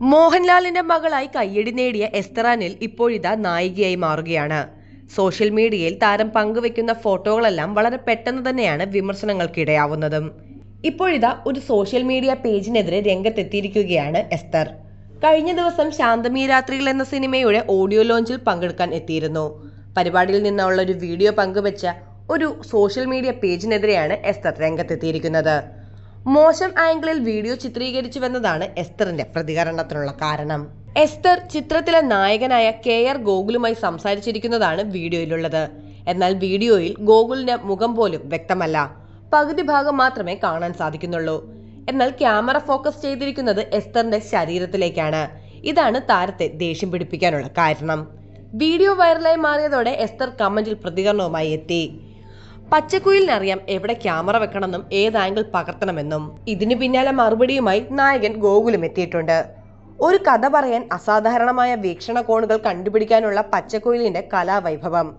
മോഹൻലാലിന്റെ മകളായി കയ്യടി നേടിയ എസ്തറാനിൽ ഇപ്പോഴിതാ നായികയായി മാറുകയാണ്. സോഷ്യൽ മീഡിയയിൽ താരം പങ്കുവെക്കുന്ന ഫോട്ടോകളെല്ലാം വളരെ പെട്ടെന്ന് തന്നെയാണ് വിമർശനങ്ങൾക്കിടയാവുന്നതും. ഇപ്പോഴിതാ ഒരു സോഷ്യൽ മീഡിയ പേജിനെതിരെ രംഗത്തെത്തിയിരിക്കുകയാണ് എസ്തർ. കഴിഞ്ഞ ദിവസം ശാന്തമീ രാത്രികൾ എന്ന സിനിമയുടെ ഓഡിയോ ലോഞ്ചിൽ പങ്കെടുക്കാൻ എത്തിയിരുന്നു. പരിപാടിയിൽ നിന്നുള്ള ഒരു വീഡിയോ പങ്കുവെച്ച ഒരു സോഷ്യൽ മീഡിയ പേജിനെതിരെയാണ് എസ്തർ രംഗത്തെത്തിയിരിക്കുന്നത്. മോശം ആംഗിളിൽ വീഡിയോ ചിത്രീകരിച്ചുവെന്നതാണ് എസ്തറിന്റെ പ്രതികരണത്തിനുള്ള കാരണം. എസ്തർ ചിത്രത്തിലെ നായകനായ കെ ആർ ഗോകുലുമായി സംസാരിച്ചിരിക്കുന്നതാണ് വീഡിയോയിലുള്ളത്. എന്നാൽ വീഡിയോയിൽ ഗോകുലിന്റെ മുഖം പോലും വ്യക്തമല്ല. പകുതി ഭാഗം മാത്രമേ കാണാൻ സാധിക്കുന്നുള്ളൂ. എന്നാൽ ക്യാമറ ഫോക്കസ് ചെയ്തിരിക്കുന്നത് എസ്തറിന്റെ ശരീരത്തിലേക്കാണ്. ഇതാണ് താരത്തെ ദേഷ്യം പിടിപ്പിക്കാനുള്ള കാരണം. വീഡിയോ വൈറലായി മാറിയതോടെ എസ്തർ കമന്റിൽ പ്രതികരണവുമായി എത്തി. പച്ചക്കുയിലിനറിയാം എവിടെ ക്യാമറ വെക്കണമെന്നും ഏത് ആംഗിൾ പകർത്തണമെന്നും. ഇതിനു പിന്നാലെ മറുപടിയുമായി നായകൻ ഗോകുലം എത്തിയിട്ടുണ്ട്. ഒരു കഥ പറയാൻ അസാധാരണമായ വീക്ഷണകോണുകൾ കണ്ടുപിടിക്കാനുള്ള പച്ചക്കുയിലിന്റെ കലാവൈഭവം.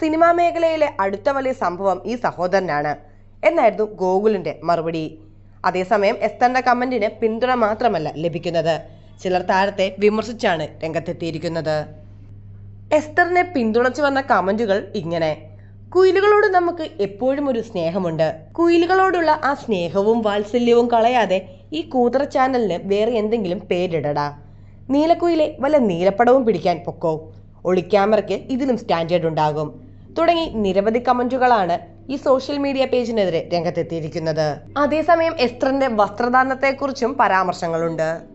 സിനിമാ മേഖലയിലെ അടുത്ത വലിയ സംഭവം ഈ സഹോദരനാണ്. എന്നായിരുന്നു ഗോകുലിന്റെ മറുപടി. അതേസമയം എസ്തന്റെ കമന്റിന് പിന്തുണ മാത്രമല്ല ലഭിക്കുന്നത്. ചിലർ താരത്തെ വിമർശിച്ചാണ് രംഗത്തെത്തിയിരിക്കുന്നത്. എസ്തറിനെ പിന്തുണച്ചു വന്ന കമന്റുകൾ ഇങ്ങനെ. കുയിലുകളോട് നമുക്ക് എപ്പോഴും ഒരു സ്നേഹമുണ്ട്. കുയിലുകളോടുള്ള ആ സ്നേഹവും വാത്സല്യവും കളയാതെ ഈ കൂതറ ചാനലിന് വേറെ എന്തെങ്കിലും പേരിടടാ. നീലക്കുയിലെ വല്ല നീലപ്പടവും പിടിക്കാൻ പൊക്കോ. ഒളിക്യാമറയ്ക്ക് ഇതിലും സ്റ്റാൻഡേർഡ് ഉണ്ടാകും. തുടങ്ങി നിരവധി കമന്റുകളാണ് ഈ സോഷ്യൽ മീഡിയ പേജിനെതിരെ രംഗത്തെത്തിയിരിക്കുന്നത്. അതേസമയം എസ്ത്രന്റെ വസ്ത്രധാരണത്തെക്കുറിച്ചും പരാമർശങ്ങളുണ്ട്.